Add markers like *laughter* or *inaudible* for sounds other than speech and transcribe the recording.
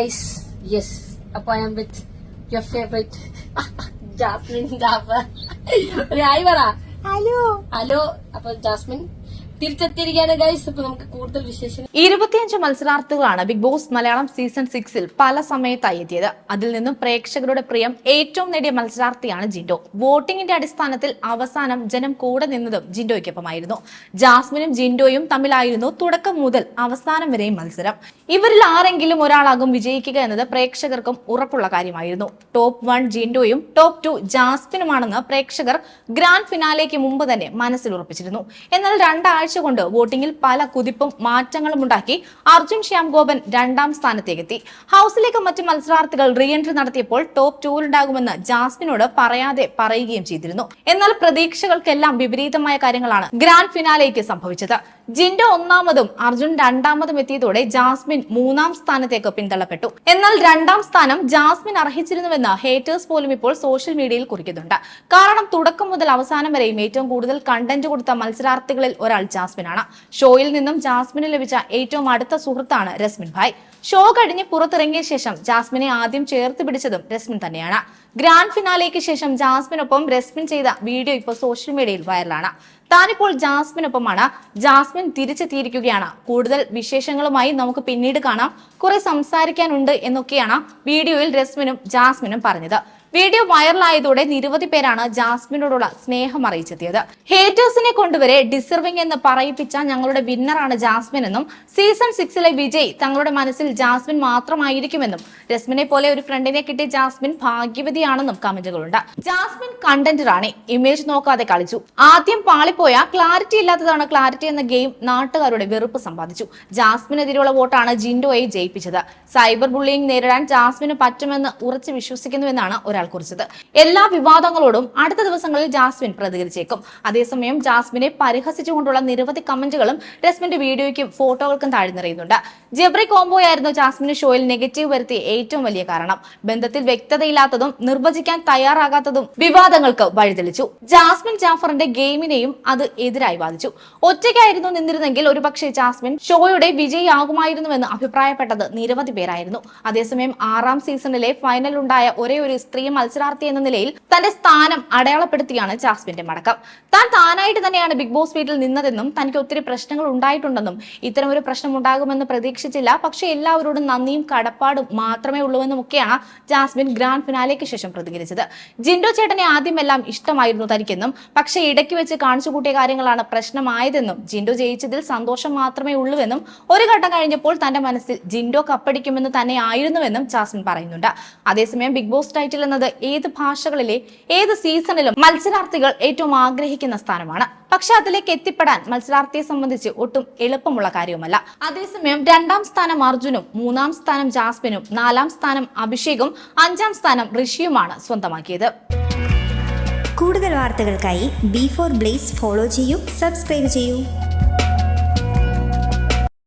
Guys, yes, അപ്പൊ I'm with your favourite *laughs* Jasmine Jaffar ഒരു hi പറ ഹലോ ഹലോ അപ്പൊ ജാസ്മിൻ നമുക്ക് കൂടുതൽ ഇരുപത്തിയഞ്ച് മത്സരാർത്ഥികളാണ് ബിഗ് ബോസ് മലയാളം സീസൺ സിക്സിൽ പല സമയത്തായി എത്തിയത്. അതിൽ നിന്നും പ്രേക്ഷകരുടെ പ്രിയം ഏറ്റവും നേടിയ മത്സരാർത്ഥിയാണ് ജിൻഡോ. വോട്ടിംഗിന്റെ അടിസ്ഥാനത്തിൽ അവസാനം ജനം കൂടെ നിന്നതും ജിൻഡോയ്ക്കൊപ്പമായിരുന്നു. ജാസ്മിനും ജിൻഡോയും തമ്മിലായിരുന്നു തുടക്കം മുതൽ അവസാനം വരെയും മത്സരം. ഇവരിൽ ആരെങ്കിലും ഒരാളാകും വിജയിക്കുക എന്നത് പ്രേക്ഷകർക്കും ഉറപ്പുള്ള കാര്യമായിരുന്നു. ടോപ്പ് വൺ ജിൻഡോയും ടോപ്പ് ടു ജാസ്മിനുമാണെന്ന് പ്രേക്ഷകർ ഗ്രാൻഡ് ഫിനാലേക്ക് മുമ്പ് തന്നെ മനസ്സിൽ ഉറപ്പിച്ചിരുന്നു. എന്നാൽ രണ്ടാഴ്ച കൊണ്ട് വോട്ടിംഗിൽ പല കുതിപ്പും മാറ്റങ്ങളും ഉണ്ടാക്കി അർജുൻ ശ്യാം ഗോപൻ രണ്ടാം സ്ഥാനത്തേക്കെത്തി. ഹൌസിലേക്ക് മറ്റ് മത്സരാർത്ഥികൾ റീ എൻട്രി നടത്തിയപ്പോൾ ടോപ്പ് ടൂറിലുണ്ടാകുമെന്ന് ജാസ്മിനോട് പറയാതെ പറയുകയും ചെയ്തിരുന്നു. എന്നാൽ പ്രതീക്ഷകൾക്കെല്ലാം വിപരീതമായ കാര്യങ്ങളാണ് ഗ്രാൻഡ് ഫിനാലേക്ക് സംഭവിച്ചത്. ജിൻഡോ ഒന്നാമതും അർജുൻ രണ്ടാമതും എത്തിയതോടെ ജാസ്മിൻ മൂന്നാം സ്ഥാനത്തേക്ക് പിന്തള്ളപ്പെട്ടു. എന്നാൽ രണ്ടാം സ്ഥാനം ജാസ്മിൻ അർഹിച്ചിരുന്നുവെന്ന് ഹേറ്റേഴ്സ് പോലും ഇപ്പോൾ സോഷ്യൽ മീഡിയയിൽ കുറിക്കുന്നുണ്ട്. കാരണം തുടക്കം മുതൽ അവസാനം വരെയും ഏറ്റവും കൂടുതൽ കണ്ടന്റ് കൊടുത്ത മത്സരാർത്ഥികളിൽ ഒരാൾ ജാസ്മിനാണ്. ഷോയിൽ നിന്നും ജാസ്മിന് ലഭിച്ച ഏറ്റവും അടുത്ത സുഹൃത്താണ് രസ്മിൻ ഭായ്. ഷോ കഴിഞ്ഞ് പുറത്തിറങ്ങിയ ശേഷം ജാസ്മിനെ ആദ്യം ചേർത്ത് പിടിച്ചതും രസ്മിൻ തന്നെയാണ്. ഗ്രാൻഡ് ഫിനാലേക്ക് ശേഷം ജാസ്മിനൊപ്പം രസ്മിൻ ചെയ്ത വീഡിയോ ഇപ്പോൾ സോഷ്യൽ മീഡിയയിൽ വൈറലാണ്. താനിപ്പോൾ ജാസ്മിനൊപ്പമാണ്. ജാസ്മിൻ തിരിച്ചെത്തിയിരിക്കുകയാണ്. കൂടുതൽ വിശേഷങ്ങളുമായി നമുക്ക് പിന്നീട് കാണാം. കുറെ സംസാരിക്കാനുണ്ട് എന്നൊക്കെയാണ് വീഡിയോയിൽ രസ്മിനും ജാസ്മിനും പറഞ്ഞത്. വീഡിയോ വൈറലായതോടെ നിരവധി പേരാണ് ജാസ്മിനോടുള്ള സ്നേഹം അറിയിച്ചെത്തിയത്. ഹേറ്റേഴ്സിനെ കൊണ്ടുവരെ ഡിസർവിംഗ് എന്ന് പറയിപ്പിച്ച ഞങ്ങളുടെ വിന്നറാണ് ജാസ്മിൻ എന്നും സീസൺ സിക്സിലെ വിജയ് തങ്ങളുടെ മനസ്സിൽ ജാസ്മിൻ മാത്രമായിരിക്കുമെന്നും രസ്മിനെ പോലെ ഒരു ഫ്രണ്ടിനെ കിട്ടിയ ജാസ്മിൻ ഭാഗ്യവതിയാണെന്നും കമന്റുകളുണ്ട്. ജാസ്മിൻ കണ്ടന്റ് റാണി ഇമേജ് നോക്കാതെ കളിച്ചു. ആദ്യം പാളിപ്പോയ ക്ലാരിറ്റി ഇല്ലാത്തതാണ് ക്ലാരിറ്റി എന്ന ഗെയിം നാട്ടുകാരുടെ വെറുപ്പ് സമ്പാദിച്ചു. ജാസ്മിനെതിരെയുള്ള വോട്ടാണ് ജിൻഡോയെ ജയിപ്പിച്ചത്. സൈബർ ബുള്ളിയിങ് നേരിടാൻ ജാസ്മിന് പറ്റുമെന്ന് ഉറച്ചു വിശ്വസിക്കുന്നുവെന്നാണ് ഒരാൾ കുറിച്ചത്. എല്ലാ വിവാദങ്ങളോടും അടുത്ത ദിവസങ്ങളിൽ ജാസ്മിൻ പ്രതികരിച്ചേക്കും. അതേസമയം ജാസ്മിനെ പരിഹസിച്ചുകൊണ്ടുള്ള നിരവധി കമന്റുകളും രസ്മിന്റെ വീഡിയോയ്ക്കും ഫോട്ടോകൾക്കും താഴെ നിറയുന്നുണ്ട്. ജബ്രി കോംബോയായിരുന്നു ജാസ്മിന് ഷോയിൽ നെഗറ്റീവ് വരുത്തിയ ഏറ്റവും വലിയ കാരണം. ബന്ധത്തിൽ വ്യക്തതയില്ലാത്തതും നിർവചിക്കാൻ തയ്യാറാകാത്തതും വിവാദങ്ങൾക്ക് വഴിതെളിച്ചു. ജാസ്മിൻ ജാഫറിന്റെ ഗെയിമിനെയും അത് എതിരായി ബാധിച്ചു. ഒറ്റയ്ക്കായിരുന്നു നിന്നിരുന്നെങ്കിൽ ഒരുപക്ഷെ ജാസ്മിൻ ഷോയുടെ വിജയിയാകുമായിരുന്നുവെന്ന് അഭിപ്രായപ്പെട്ടത് നിരവധി പേരായിരുന്നു. അതേസമയം ആറാം സീസണിലെ ഫൈനലുണ്ടായ ഒരേ ഒരു സ്ത്രീ മത്സരാർത്ഥി എന്ന നിലയിൽ തന്റെ സ്ഥാനം അടയാളപ്പെടുത്തിയാണ് ജാസ്മിന്റെ മടക്കം. താൻ താനായിട്ട് തന്നെയാണ് ബിഗ് ബോസ് വീട്ടിൽ നിന്നതെന്നും തനിക്ക് ഒത്തിരി പ്രശ്നങ്ങൾ ഉണ്ടായിട്ടുണ്ടെന്നും ഇത്തരം ഒരു പ്രശ്നം ഉണ്ടാകുമെന്ന് പ്രതീക്ഷിച്ചില്ല. പക്ഷെ എല്ലാവരോടും നന്ദിയും കടപ്പാടും മാത്രമേ ഉള്ളൂവെന്നും ഒക്കെയാണ് ജാസ്മിൻ ഗ്രാൻഡ് ഫിനാലേക്ക് ശേഷം പ്രതികരിച്ചത്. ജിൻഡോ ചേട്ടനെ ആദ്യമെല്ലാം ഇഷ്ടമായിരുന്നു തനിക്കെന്നും പക്ഷേ ഇടയ്ക്ക് വെച്ച് കാണിച്ചു കൂട്ടിയ കാര്യങ്ങളാണ് പ്രശ്നമായതെന്നും ജിൻഡോ ജയിച്ചതിൽ സന്തോഷം മാത്രമേ ഉള്ളൂവെന്നും ഒരു ഘട്ടം കഴിഞ്ഞപ്പോൾ തന്റെ മനസ്സിൽ ജിൻഡോ കപ്പടിക്കുമെന്ന് തന്നെ ആയിരുന്നുവെന്നും ജാസ്മിൻ പറയുന്നുണ്ട്. അതേസമയം ബിഗ് ബോസ് ടൈറ്റിൽ എന്നത് ഏത് ഭാഷകളിലെ ഏത് സീസണിലും മത്സരാർത്ഥികൾ ഏറ്റവും ആഗ്രഹിക്കുന്ന സ്ഥാനമാണ്. പക്ഷെ അതിലേക്ക് എത്തിപ്പെടാൻ മത്സരാർത്ഥിയെ സംബന്ധിച്ച് ഒട്ടും എളുപ്പമുള്ള കാര്യവുമല്ല. അതേസമയം രണ്ടാം സ്ഥാനം അർജുനും മൂന്നാം സ്ഥാനം ജാസ്മിനും നാലാം സ്ഥാനം അഭിഷേകും അഞ്ചാം സ്ഥാനം ഋഷിയുമാണ് സ്വന്തമാക്കിയത്. കൂടുതൽ വാർത്തകൾക്കായി ബി ഫോർ ബ്ലേസ് ഫോളോ ചെയ്യൂ സബ്സ്ക്രൈബ് ചെയ്യൂ.